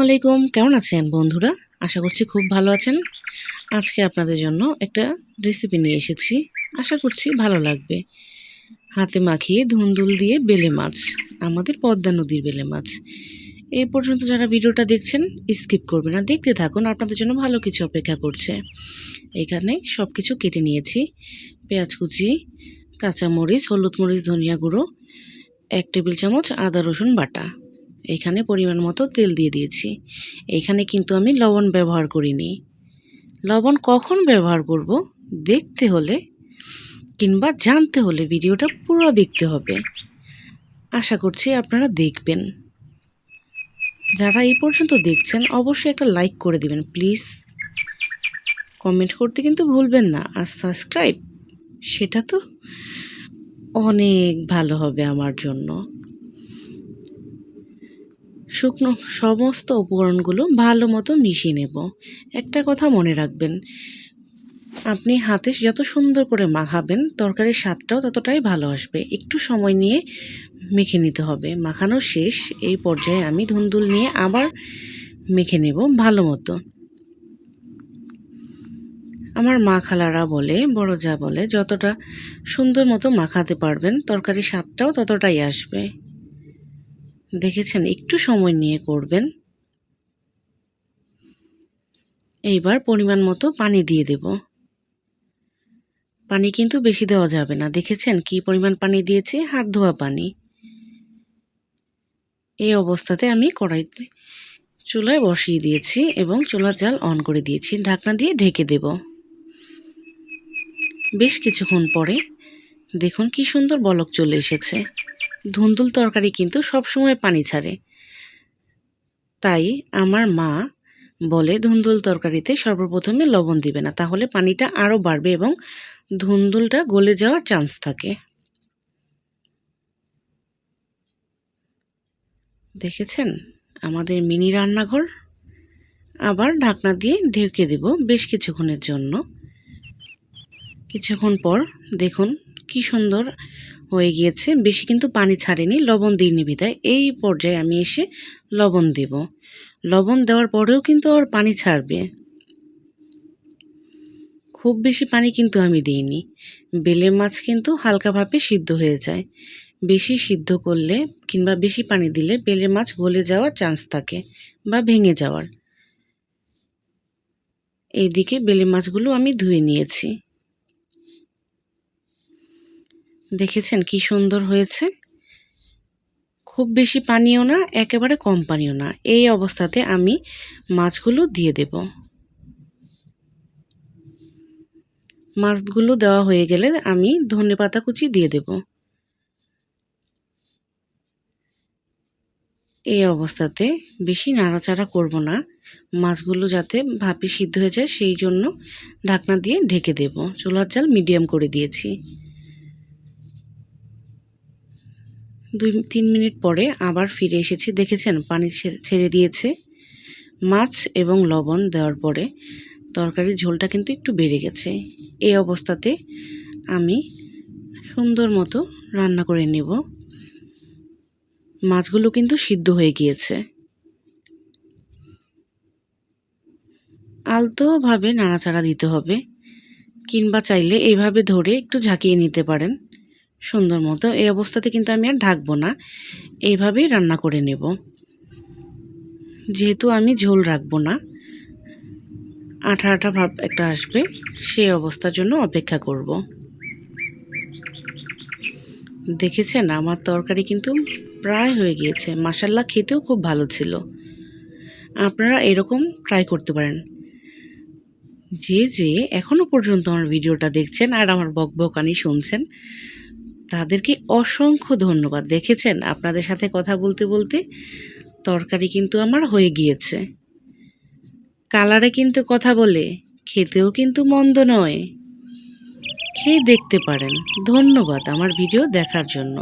আলাইকুম। কেমন আছেন বন্ধুরা? আশা করছি খুব ভালো আছেন। আজকে আপনাদের জন্য একটা রেসিপি নিয়ে এসেছি। আশা করছি ভালো লাগবে। হাতে মাখিয়ে ধুন্দুল দিয়ে বেলে মাছ। আমাদের পদ্মা নদীর বেলে মাছ। এই পর্যন্ত যারা ভিডিওটা দেখছেন স্কিপ করবেন না। দেখতে থাকুন, আপনাদের জন্য ভালো কিছু অপেক্ষা করছে। এখানে সব কিছু কেটে নিয়েছি। পেঁয়াজ কুচি, কাঁচামরিচ, হলুদ মরিচ, ধনিয়া গুঁড়ো, এক টেবিল চামচ আদা রসুন বাটা। এখানে পরিমাণ মতো তেল দিয়ে দিয়েছি। এখানে কিন্তু আমি লবণ ব্যবহার করিনি। লবণ কখন ব্যবহার করব দেখতে হলে কিংবা জানতে হলে ভিডিওটা পুরো দেখতে হবে। আশা করছি আপনারা দেখবেন। যারা এই পর্যন্ত দেখছেন, অবশ্যই একটা লাইক করে দিবেন, প্লিজ। কমেন্ট করতে কিন্তু ভুলবেন না। আর সাবস্ক্রাইব, সেটা তো অনেক ভালো হবে আমার জন্য। শুকনো সমস্ত উপকরণগুলো ভালো মতো মিশিয়ে নেব। একটা কথা মনে রাখবেন, আপনি হাতে যত সুন্দর করে মাখাবেন, তরকারির স্বাদটাও ততটাই ভালো আসবে। একটু সময় নিয়ে মেখে নিতে হবে। মাখানো শেষ, এই পর্যায়ে আমি ধুন্দুল নিয়ে আবার মেখে নেব ভালো মতো। আমার মা খালারা বলে, বড় যা বলে, যতটা সুন্দর মতো মাখাতে পারবেন, তরকারির স্বাদটাও ততটাই আসবে। দেখেছেন, একটু সময় নিয়ে করবেন। এইবার পরিমাণ মতো পানি দিয়ে দেব। পানি কিন্তু বেশি দেওয়া যাবে না। দেখেছেন কি পরিমাণ পানি দিয়েছি? হাত ধোয়া পানি। এই অবস্থাতে আমি কড়াইতে চুলায় বসিয়ে দিয়েছি এবং চুলার জাল অন করে দিয়েছি। ঢাকনা দিয়ে ঢেকে দেব। বেশ কিছুক্ষণ পরে দেখুন কি সুন্দর বলক চলে এসেছে। ধুন্দুল তরকারি কিন্তু সবসময় পানি ছাড়ে। তাই আমার মা বলে, ধুন্দুল তরকারিতে সর্বপ্রথমে লবণ দিবে না, তাহলে পানিটা আরও বাড়বে এবং ধুন্দুলটা গলে যাওয়ার চান্স থাকে। দেখেছেন? আমাদের মিনি রান্নাঘর। আবার ঢাকনা দিয়ে ঢেকে দেব বেশ কিছুক্ষণের জন্য। কিছুক্ষণ পর দেখুন কি সুন্দর হয়ে গিয়েছে। বেশি কিন্তু পানি ছাড়েনি, লবণ দিইনি বিদায় এই পর্যায়ে আমি এসে লবণ দেব। লবণ দেওয়ার পরেও কিন্তু আর পানি ছাড়বে। খুব বেশি পানি কিন্তু আমি দিইনি। বেলে মাছ কিন্তু হালকাভাবে সিদ্ধ হয়ে যায়। বেশি সিদ্ধ করলে কিংবা বেশি পানি দিলে বেলে মাছ গলে যাওয়ার চান্স থাকে বা ভেঙে যাওয়ার। এইদিকে বেলে মাছগুলো আমি ধুয়ে নিয়েছি। দেখেছেন কি সুন্দর হয়েছে? খুব বেশি পানিও না, একেবারে কম পানিও না। এই অবস্থাতে আমি মাছগুলো দিয়ে দেব। মাছগুলো দেওয়া হয়ে গেলে আমি ধনে পাতা কুচি দিয়ে দেব। এই অবস্থাতে বেশি নাড়াচাড়া করব না। মাছগুলো যাতে ভাপে সিদ্ধ হয়ে যায়, সেই জন্য ঢাকনা দিয়ে ঢেকে দেব। চুলার জাল মিডিয়াম করে দিয়েছি। দুই, তিন মিনিট পরে আবার ফিরে এসেছি। দেখেছেন, পানি ছেড়ে দিয়েছে। মাছ এবং লবণ দেওয়ার পরে তরকারির ঝোলটা কিন্তু একটু বেড়ে গেছে। এই অবস্থাতে আমি সুন্দর মতো রান্না করে নেব। মাছগুলো কিন্তু সিদ্ধ হয়ে গিয়েছে। আলতোভাবে নাড়াচাড়া দিতে হবে, কিংবা চাইলে এইভাবে ধরে একটু ঝাঁকিয়ে নিতে পারেন। সুন্দর মতো। এই অবস্থাতে কিন্তু আমি আর ঢাকবো না। এইভাবেই রান্না করে নেব। যেহেতু আমি ঝোল রাখব না, আঠা আঠা ভাব একটা আসবে, সেই অবস্থার জন্য অপেক্ষা করব। দেখেছেন, আমার তরকারি কিন্তু প্রায় হয়ে গিয়েছে। মাসাল্লা খেতেও খুব ভালো ছিল। আপনারা এরকম ট্রাই করতে পারেন। যে যে এখনও পর্যন্ত আমার ভিডিওটা দেখছেন আর আমার বক বকানি শুনছেন তাদেরকে অসংখ্য ধন্যবাদ। দেখেছেন, আপনাদের সাথে কথা বলতে বলতে তরকারি কিন্তু আমার হয়ে গিয়েছে। কালারে কিন্তু কথা বলে, খেতেও কিন্তু মন্দ নয়। খেয়ে দেখতে পারেন। ধন্যবাদ আমার ভিডিও দেখার জন্য।